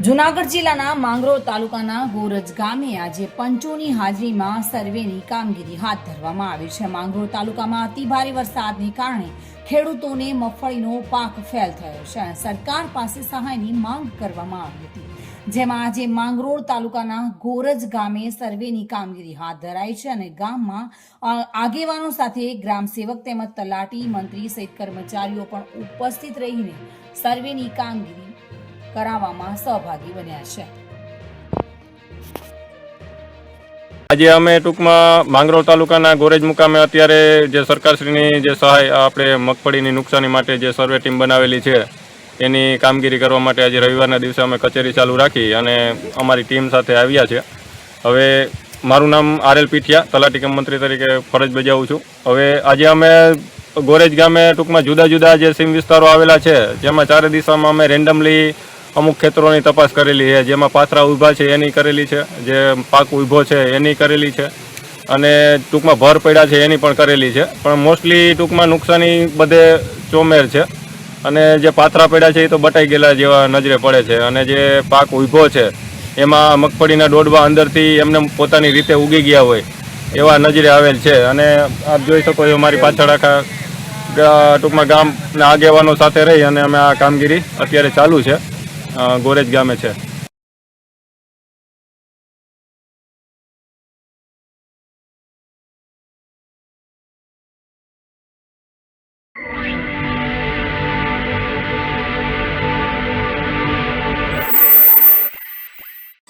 જુનાગઢ જિલ્લાના માંગરોળ તાલુકાના ગોરજ ગામે આજે પંચોની હાજરીમાં સર્વેની કામગીરી હાથ ધરવામાં આવી છે. માંગરોળ તાલુકામાં અતિભારે વરસાદને કારણે ખેડૂતોને મગફળીનો પાક ફેલ થયો છે સરકાર પાસે સહાયની માંગ કરવામાં આવી હતી. જેમાં આજે માંગરોળ તાલુકાના ગોરજ ગામે સર્વેની કામગીરી હાથ ધરાઈ છે અને ગામમાં આગેવાનો સાથે ગ્રામ સેવક તેમજ તલાટી મંત્રી સહિત કર્મચારીઓ પણ ઉપસ્થિત રહીને સર્વેની કામગીરી કરાવવામાં સહભાગી બન્યા છે. આજે અમે ટૂંકમાં માંગરોળ તાલુકાના ગોરેજ મુકામે અત્યારે જે સરકારશ્રીની જે સહાય આપણે મગફળીની નુકસાની માટે જે સર્વે ટીમ બનાવેલી છે, એની કામગીરી કરવા માટે આજે રવિવારના દિવસે અમે કચેરી ચાલુ રાખી અને અમારી ટીમ સાથે આવ્યા છે. હવે મારું નામ આર એલ પીઠિયા, તલાટી મંત્રી તરીકે ફરજ બજાવું છું. હવે આજે અમે ગોરેજ ગામે ટૂંકમાં જુદા જુદા જે સીમ વિસ્તારો આવેલા છે, જેમાં ચારે દિશામાં અમે રેન્ડમલી અમુક ખેતરોની તપાસ કરેલી છે, જેમાં પાથરા ઊભા છે, એની કરેલી છે, જે પાક ઊભો છે, એની કરેલી છે, અને ટૂંકમાં ભર પડ્યા છે, એની પણ કરેલી છે. પણ મોસ્ટલી ટૂંકમાં નુકસાની બધે ચોમેર છે, અને જે પાથરા પડ્યા છે, એ તો બટાઈ ગયેલા જેવા નજરે પડે છે, અને જે પાક ઊભો છે, એમાં મગફળીના ડોડવા અંદરથી એમને પોતાની રીતે ઉગી ગયા હોય, એવા નજરે આવેલ છે. અને આપ જોઈ શકો છો, મારી પાછળ આખા ટૂંકમાં ગામના આગેવાનો સાથે રહી અને અમે આ કામગીરી અત્યારે ચાલુ છે. ગોરેજ ગામે છે.